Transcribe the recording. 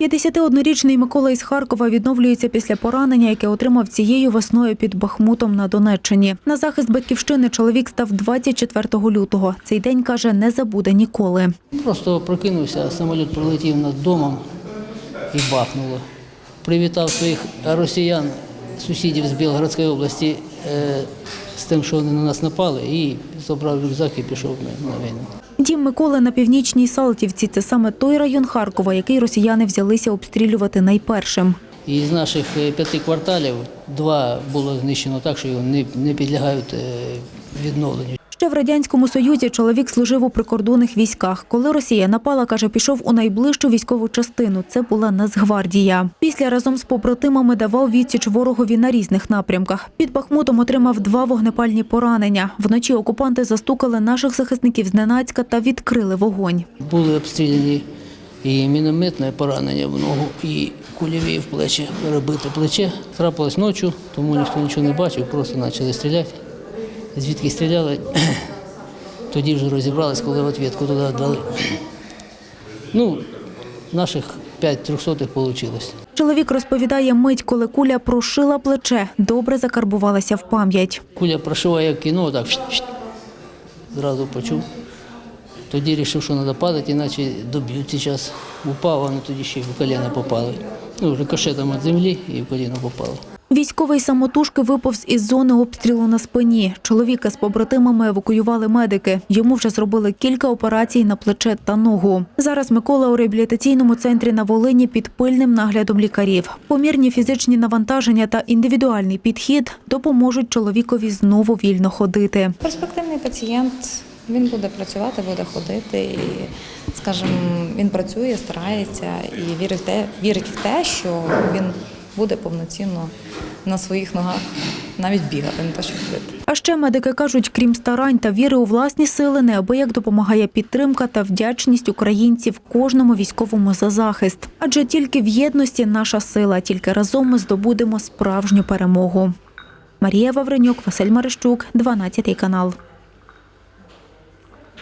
51-річний Микола із Харкова відновлюється після поранення, яке отримав цією весною під Бахмутом на Донеччині. На захист батьківщини чоловік став 24 лютого. Цей день каже, не забуде ніколи. Просто прокинувся, самоліт пролетів над домом і бахнуло. Привітав своїх росіян, сусідів з Білгородської області е, з тим, що вони на нас напали, і забрав рюкзак і пішов на війну. Дім Миколи на північній Салтівці – це саме той район Харкова, який росіяни взялися обстрілювати найпершим. Із наших е, п'яти кварталів два було знищено так, що його не, підлягають е, відновленню. Ще в Радянському Союзі чоловік служив у прикордонних військах. Коли Росія напала, каже, пішов у найближчу військову частину. Це була Нацгвардія. Після разом з побратимами давав відсіч ворогові на різних напрямках. Під Бахмутом отримав два вогнепальні поранення. Вночі окупанти застукали наших захисників зненацька та відкрили вогонь. Були обстріляні і мінометне поранення в ногу, і кульові в плечі, перебите плече. Трапилось ночі, тому ніхто нічого не бачив, просто почали стріляти. Звідки стріляли, тоді вже розібрались, коли відповідку туди дали. Ну, наших 5 трьохсотих вийшло. Чоловік розповідає, мить, коли куля прошила плече, добре закарбувалася в пам'ять. Куля прошиває як кіно, так зразу почув. Тоді вирішив, що треба падати, іначе доб'ють зараз. Упав, а ну тоді ще й в коліно попали. Ну, рикошетом від землі і в коліно попало. Військовий самотужки виповз із зони обстрілу на спині. Чоловіка з побратимами евакуювали медики. Йому вже зробили кілька операцій на плече та ногу. Зараз Микола у реабілітаційному центрі на Волині під пильним наглядом лікарів. Помірні фізичні навантаження та індивідуальний підхід допоможуть чоловікові знову вільно ходити. Перспективний пацієнт він буде працювати, буде ходити і, скажімо, він працює, старається і вірить в те, вірить в те, що він буде повноцінно на своїх ногах навіть бігати, не те, що ходити. А ще медики кажуть, крім старань та віри у власні сили, неабияк допомагає підтримка та вдячність українців кожному військовому за захист. Адже тільки в єдності наша сила, тільки разом ми здобудемо справжню перемогу. Марія Вавренюк, Василь Марищук, 12 канал.